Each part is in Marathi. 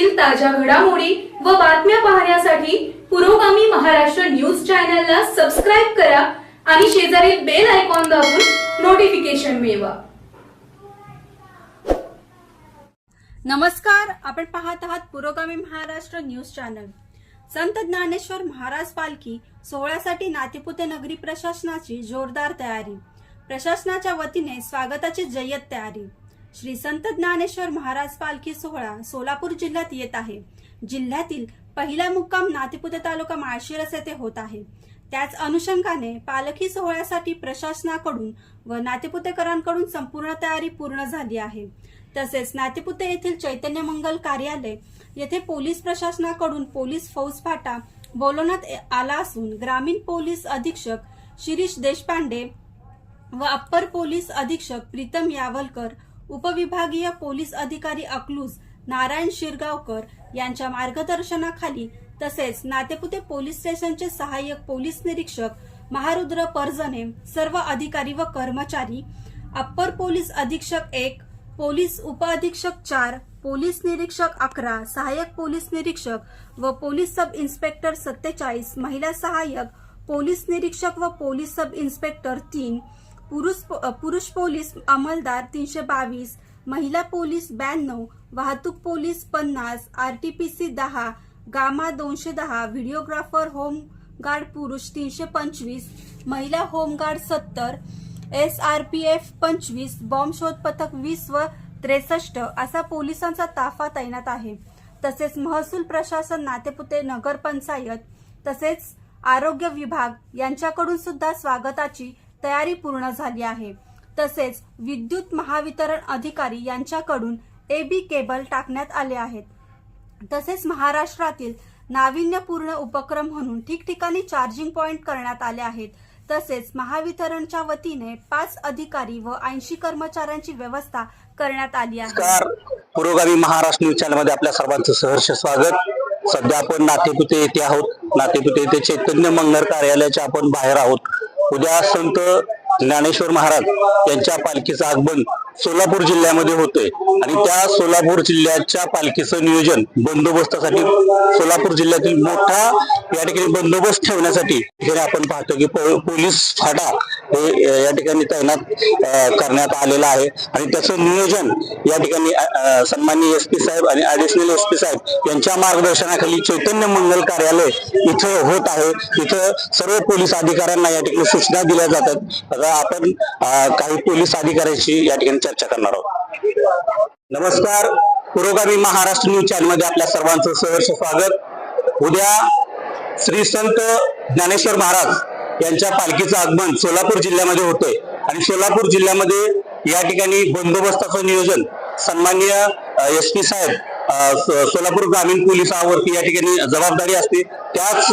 देशातील ताज्या घडामोडी व बातम्या पाहण्यासाठी पुरोगामी महाराष्ट्र न्यूज चॅनलला सबस्क्राईब करा आणि शेजारील बेल आयकॉन दाबून नोटिफिकेशन मिळवा. नमस्कार आपण पाहत आहात पुरोगामी महाराष्ट्र न्यूज चॅनल. संत ज्ञानेश्वर महाराज पालखी सोहळ्यासाठी नातेपुते नगरी प्रशासनाची जोरदार तयारी. प्रशासनाच्या वतीने स्वागताची जय्यत तयारी. श्री संत ज्ञानेश्वर महाराज पालखी सोहळा सोलापूर जिल्ह्यात येत आहे. जिल्ह्यातील पहिला मुक्काम नातेपुते तालुका माळशिरस येथे होत आहे. त्याच अनुषंगाने पालखी सोहळ्यासाठी प्रशासनाकडून व नातेपुतेकरांकडून संपूर्ण तयारी पूर्ण झाली आहे. तसेच नातेपुते येथील चैतन्य मंगल कार्यालय येथे पोलीस प्रशासनाकडून पोलीस फौज फाटा बोलवण्यात आला असून ग्रामीण पोलीस अधीक्षक शिरीष देशपांडे व अप्पर पोलीस अधीक्षक प्रीतम यावलकर उपविभागीय पोलीस अधिकारी अकलूज नारायण शिरगावकर यांच्या मार्गदर्शनाखाली तसेच नातेपुते पोलीस स्टेशनचे सहाय्यक पोलीस निरीक्षक महारुद्र परजने सर्व अधिकारी व कर्मचारी अप्पर पोलीस अधीक्षक एक पोलीस उपअधीक्षक चार पोलीस निरीक्षक अकरा सहाय्यक पोलीस निरीक्षक व पोलीस सब इन्स्पेक्टर सत्तेचाळीस महिला सहाय्यक पोलीस निरीक्षक व पोलीस सब इन्स्पेक्टर तीन पुरुष पुरुष पोलीस अंमलदार तीनशे बावीस महिला पोलीस ब्याण्णव वाहतूक पोलीस पन्नास आरटीपीसी दहा गामा दोनशे दहा व्हिडिओग्राफर होमगार्ड पुरुष तीनशे पंचवीस महिला होमगार्ड सत्तर एस आर पी एफ पंचवीस बॉम्ब शोध पथक वीस व त्रेसष्ट असा पोलिसांचा ताफा तैनात आहे. तसेच महसूल प्रशासन नातेपुते नगरपंचायत तसेच आरोग्य विभाग यांच्याकडून सुद्धा स्वागताची तयारी पूर्ण झाली आहे. तसेच विद्युत महावितरण अधिकारी यांच्याकडून एबी केबल टाकण्यात आले आहेत. तसेच महाराष्ट्रातील नाविन्यपूर्ण उपक्रम म्हणून ठिकठिकाणी चार्जिंग पॉइंट करण्यात आले आहेत. तसेच महावितरणच्या वतीने पाच अधिकारी व ऐंशी कर्मचाऱ्यांची व्यवस्था करण्यात आली आहे. पुरोगामी महाराष्ट्र न्यूज चॅनलमध्ये आपल्या सर्वांचं सहर्ष स्वागत. सध्या आपण नातेपुते येथे आहोत. नातेपुते येथे चैतन्य मंगल कार्यालयाच्या आपण बाहेर आहोत. उद्या संत ज्ञानेश्वर महाराज यांच्या पालखीचं आगमन सोलापूर जिल्ह्यामध्ये होते आणि त्या सोलापूर जिल्ह्याच्या पालखीचं नियोजन बंदोबस्तासाठी सोलापूर जिल्ह्यातील मोठा या ठिकाणी बंदोबस्त ठेवण्यासाठी हे आपण पाहतो की पोलीस फाटा हे या ठिकाणी तैनात करण्यात आलेला आहे. आणि त्याचं नियोजन या ठिकाणी अ, सन्माननीय एस पी साहेब आणि ऍडिशनल एस पी साहेब यांच्या मार्गदर्शनाखाली चैतन्य मंगल कार्यालय इथं होत आहे. इथं सर्व पोलीस अधिकाऱ्यांना या ठिकाणी सूचना दिल्या जातात. आता आपण काही पोलीस अधिकाऱ्यांशी या ठिकाणी चर्चा करणार आहोत. नमस्कार. पुरोगामी महाराष्ट्र न्यूज चॅनलमध्ये आपल्या सर्वांचं सहर्ष स्वागत. उद्या श्री संत ज्ञानेश्वर महाराज यांच्या पालखीचं आगमन सोलापूर जिल्ह्यामध्ये होतंय. आणि सोलापूर जिल्ह्यामध्ये या ठिकाणी बंदोबस्ताचं नियोजन सन्माननीय एस पी साहेब सोलापूर ग्रामीण पोलिसावरती या ठिकाणी जबाबदारी असते. त्याच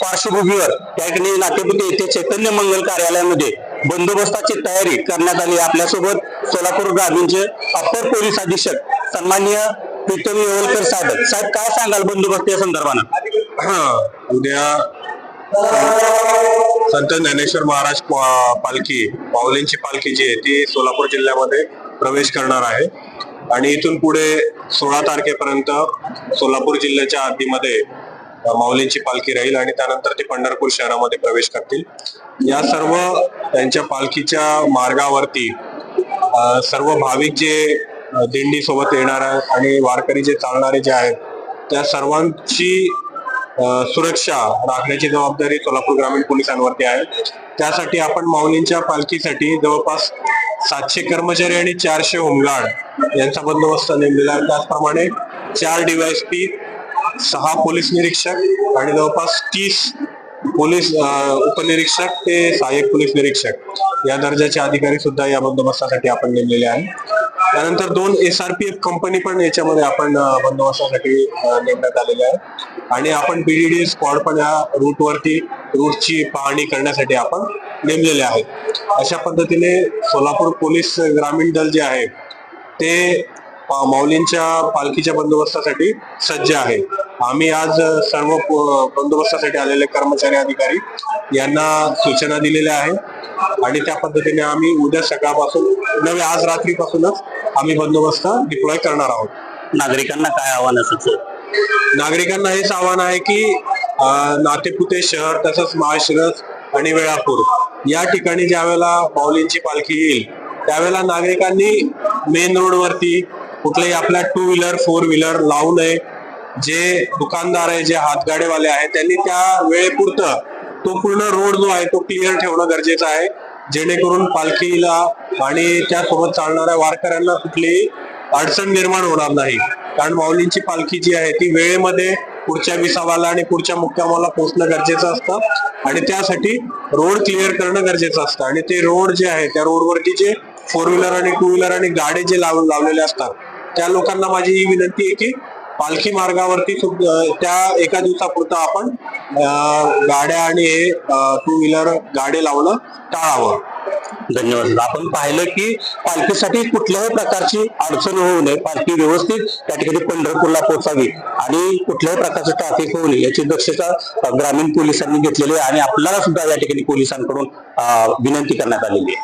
पार्श्वभूमीवर या ठिकाणी नातेपुते येथे चैतन्य मंगल कार्यालयामध्ये बंदोबस्ताची तयारी करण्यात आली आपल्यासोबत सोलापूर ग्रामीणचे अप्पर पोलीस अधीक्षक सन्माननीय प्रीतम येवलकर साहेब साहेब काय सांगाल बंदोबस्त या संदर्भानं? हा, उद्या संत ज्ञानेश्वर महाराज पालखी पावलींची पालखी जी आहे ती सोलापूर जिल्ह्यामध्ये प्रवेश करणार आहे. आणि इथून पुढे सोळा तारखेपर्यंत सोलापूर जिल्ह्याच्या हद्दीमध्ये माऊलींची पालखी राहील आणि त्यानंतर ते पंढरपूर शहरामध्ये प्रवेश करतील. या सर्व त्यांच्या पालखीच्या मार्गावरती सर्व भाविक जे दिंडी सोबत येणार आहेत आणि वारकरी जे चालणारे जे आहेत त्या सर्वांची सुरक्षा राखण्याची जबाबदारी सोलापूर ग्रामीण पोलिसांवरती आहे. त्यासाठी आपण माऊलींच्या पालखीसाठी जवळपास सातशे कर्मचारी आणि चारशे होमगार्ड यांचा बंदोबस्त नेमलेला आहे. त्याचप्रमाणे चार डीवायएसपी सहा पोलीस निरीक्षक आणि जवळपास तीस पोलीस उपनिरीक्षक ते सहाय्यक पोलीस निरीक्षक या दर्जाचे अधिकारी सुद्धा या बंदोबस्तासाठी आपण नेमलेले आहेत. त्यानंतर दोन S R P F company पण याच्यामध्ये आपण बंदोबस्तासाठी नेमण्यात आलेले आहेत. आणि आपण बीडीडी स्क्वॉड पण या रूटवरती रूटची पाहणी करण्यासाठी आपण नेमलेले आहेत. अशा पद्धतीने सोलापूर पोलीस ग्रामीण दल जे आहे ते माऊलींच्या पालखीच्या बंदोबस्तासाठी सज्ज आहे. आम्ही आज सर्व बंदोबस्तासाठी आलेले कर्मचारी अधिकारी यांना सूचना दिलेल्या आहे आणि त्या पद्धतीने आम्ही उद्या सकाळपासून नव्हे आज रात्रीपासूनच आम्ही बंदोबस्त डिप्लॉय करणार आहोत. नागरिकांना काय आव्हान असेल नागरिकांना हेच आव्हान आहे की नातेपुते शहर तसंच माळशिरस आणि वेळापूर या ठिकाणी ज्यावेळेला माऊलींची पालखी येईल त्यावेळेला नागरिकांनी मेन रोडवरती कुठलेही आपल्या टू व्हीलर फोर व्हीलर लावू नये. जे दुकानदार आहे जे हातगाडेवाले आहेत त्यांनी त्या वेळेपुरतं तो पूर्ण रोड जो आहे तो क्लिअर ठेवणं गरजेचं आहे. जेणेकरून पालखीला आणि त्यासोबत चालणाऱ्या वारकऱ्यांना कुठलीही अडचण निर्माण होणार नाही. कारण माऊलींची पालखी जी आहे ती वेळेमध्ये पुढच्या विसावाला आणि पुढच्या मुक्कामाला पोहोचणं गरजेचं असतं आणि त्यासाठी रोड क्लिअर करणं गरजेचं असतं. आणि ते रोड जे आहे त्या रोडवरती जे फोर व्हीलर आणि टू व्हीलर आणि गाडे जे लाव लावलेले असतात त्या लोकांना माझी ही विनंती आहे की पालखी मार्गावरती त्या एका दिवसापुरतं आपण गाड्या आणि हे टू व्हीलर गाडे लावणं टाळावं. धन्यवाद. आपण पाहिलं की पालखीसाठी कुठल्याही प्रकारची अडचण होऊ नये. पालखी व्यवस्थित त्या ठिकाणी पंढरपूरला पोहोचावी आणि कुठल्याही प्रकारचं ट्रॅफिक होऊ नये याची दक्षता ग्रामीण पोलिसांनी घेतलेली आहे आणि आपल्याला सुद्धा या ठिकाणी पोलिसांकडून विनंती करण्यात आलेली आहे.